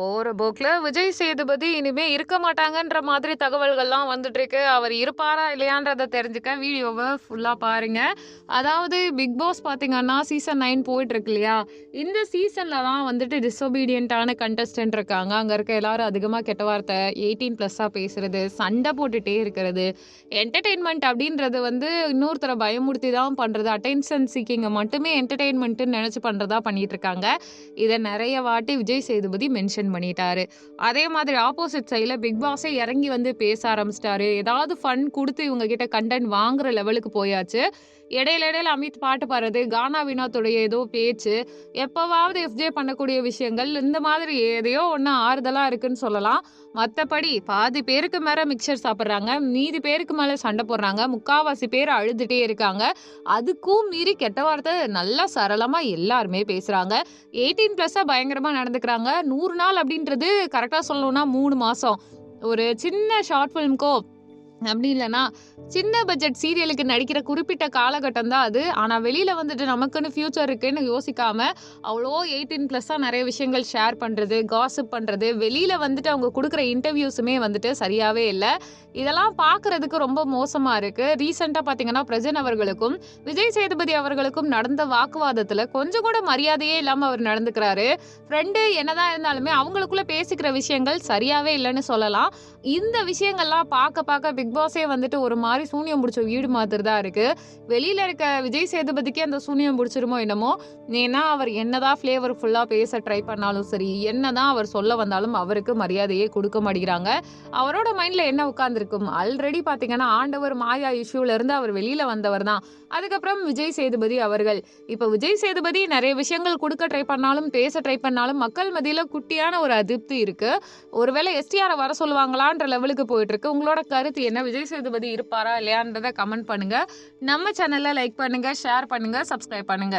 போகிற போக்கில் விஜய் சேதுபதி இனிமே இருக்க மாட்டாங்கன்ற மாதிரி தகவல்கள்லாம் வந்துட்டு இருக்கு அவர் இருப்பாரா இல்லையான்றத தெரிஞ்சுக்க வீடியோவை ஃபுல்லாக பாருங்க. அதாவது பிக் பாஸ் பார்த்தீங்கன்னா சீசன் நைன் போயிட்டு இருக்கு இல்லையா? இந்த சீசனில் தான் வந்துட்டு டிசொபீடியண்ட்டான கண்டஸ்டன்ட் இருக்காங்க. அங்கே இருக்க எல்லாரும் அதிகமாக கெட்ட வார்த்தை எயிட்டீன் ப்ளஸ்ஸாக பேசுறது சண்டை போட்டுகிட்டே இருக்கிறது என்டர்டெயின்மெண்ட் அப்படின்றது வந்து இன்னொருத்தரை பயமுறுத்தி தான் பண்ணுறது அட்டென்ஷன் சீக்கிங்கை மட்டுமே என்டர்டெயின்மெண்ட்டுன்னு நினச்சி பண்ணுறதா பண்ணிட்டு இருக்காங்க. இதை நிறைய வாட்டி விஜய் சேதுபதி மென்ஷன் பண்ணிட்டாரு. அதே மாதிரி ஆப்போசிட் சைடில் பிக் பாஸே இறங்கி வந்து பேச ஆரம்பிச்சிட்டாரு. ஏதாவது ஃபன் கொடுத்து இவங்க கிட்ட கண்டென்ட் வாங்குற லெவலுக்கு போயாச்சு. இடையில இடையில அமித் பாட்டு பாடுறது கானா வினோத்துடைய ஏதோ பேச்சு எப்போவாவது எஃப்ஜே பண்ணக்கூடிய விஷயங்கள் இந்த மாதிரி எதையோ ஒன்று ஆறுதலாக இருக்குன்னு சொல்லலாம். மற்றபடி பாதி பேருக்கு மேலே மிக்சர் சாப்பிட்றாங்க. மீதி பேருக்கு மேலே சண்டை போடுறாங்க. முக்காவாசி பேர் அழுதுகிட்டே இருக்காங்க. அதுக்கும் மீறி கெட்ட வார்த்தை நல்லா சரளமாக எல்லாருமே பேசுகிறாங்க எயிட்டீன் ப்ளஸ்ஸாக பயங்கரமாக நடந்துக்கிறாங்க. நூறு நாள் அப்படின்றது கரெக்டாக சொல்லணும்னா மூணு மாதம் ஒரு சின்ன ஷார்ட் ஃபிலிம்க்கோ அப்படி இல்லைன்னா சின்ன பட்ஜெட் சீரியலுக்கு நடிக்கிற குறிப்பிட்ட காலகட்டம் தான் அது. ஆனால் வெளியில் வந்துட்டு நமக்குன்னு ஃப்யூச்சர் இருக்குன்னு யோசிக்காம அவ்வளோ எயிட்டீன் ப்ளஸ்ஸாக நிறைய விஷயங்கள் ஷேர் பண்ணுறது காசிப் பண்ணுறது வெளியில் வந்துட்டு அவங்க கொடுக்குற இன்டர்வியூஸுமே வந்துட்டு சரியாகவே இல்லை. இதெல்லாம் பார்க்குறதுக்கு ரொம்ப மோசமாக இருக்குது ரீசெண்டாக பார்த்தீங்கன்னா பிரஜன் அவர்களுக்கும் விஜய் சேதுபதி அவர்களுக்கும் நடந்த வாக்குவாதத்தில் கொஞ்சம் கூட மரியாதையே இல்லாமல் அவர் நடந்துக்கிறாரு. ஃப்ரெண்டு என்னதான் இருந்தாலுமே அவங்களுக்குள்ளே பேசிக்கிற விஷயங்கள் சரியாகவே இல்லைன்னு சொல்லலாம். இந்த விஷயங்கள்லாம் பார்க்க பார்க்க பிக் பாஸே வந்துட்டு ஒரு மாதிரி சூனியம் பிடிச்ச வீடு மாதிரி தான் இருக்குது வெளியில் இருக்க விஜய் சேதுபதிக்கே அந்த சூனியம் பிடிச்சிருமோ என்னமோ? ஏன்னா அவர் என்னதான் ஃப்ளேவர் ஃபுல்லாக பேச ட்ரை பண்ணாலும் சரி என்னதான் அவர் சொல்ல வந்தாலும் அவருக்கு மரியாதையே கொடுக்க மாட்டேங்கிறாங்க. அவரோட மைண்டில் என்ன உட்காந்துருக்கும் ஆல்ரெடி பார்த்தீங்கன்னா ஆண்டவர் மாயா இஷ்யூலேருந்து அவர் வெளியில் வந்தவர் தான். அதுக்கப்புறம் விஜய் சேதுபதி அவர்கள். இப்போ விஜய் சேதுபதி நிறைய விஷயங்கள் கொடுக்க ட்ரை பண்ணாலும் பேச ட்ரை பண்ணாலும் மக்கள் மத்தியில் குட்டியான ஒரு அதிருப்தி இருக்குது ஒருவேளை எஸ்டிஆரை வர சொல்லுவாங்களான்ற லெவலுக்கு போயிட்டுருக்கு உங்களோட கருத்து என்ன? விஜய் சேதுபதி இருப்பாரா இல்லையான்றதை கமெண்ட் பண்ணுங்க. நம்ம சேனலை லைக் பண்ணுங்க ஷேர் பண்ணுங்க சப்ஸ்கிரைப் பண்ணுங்க.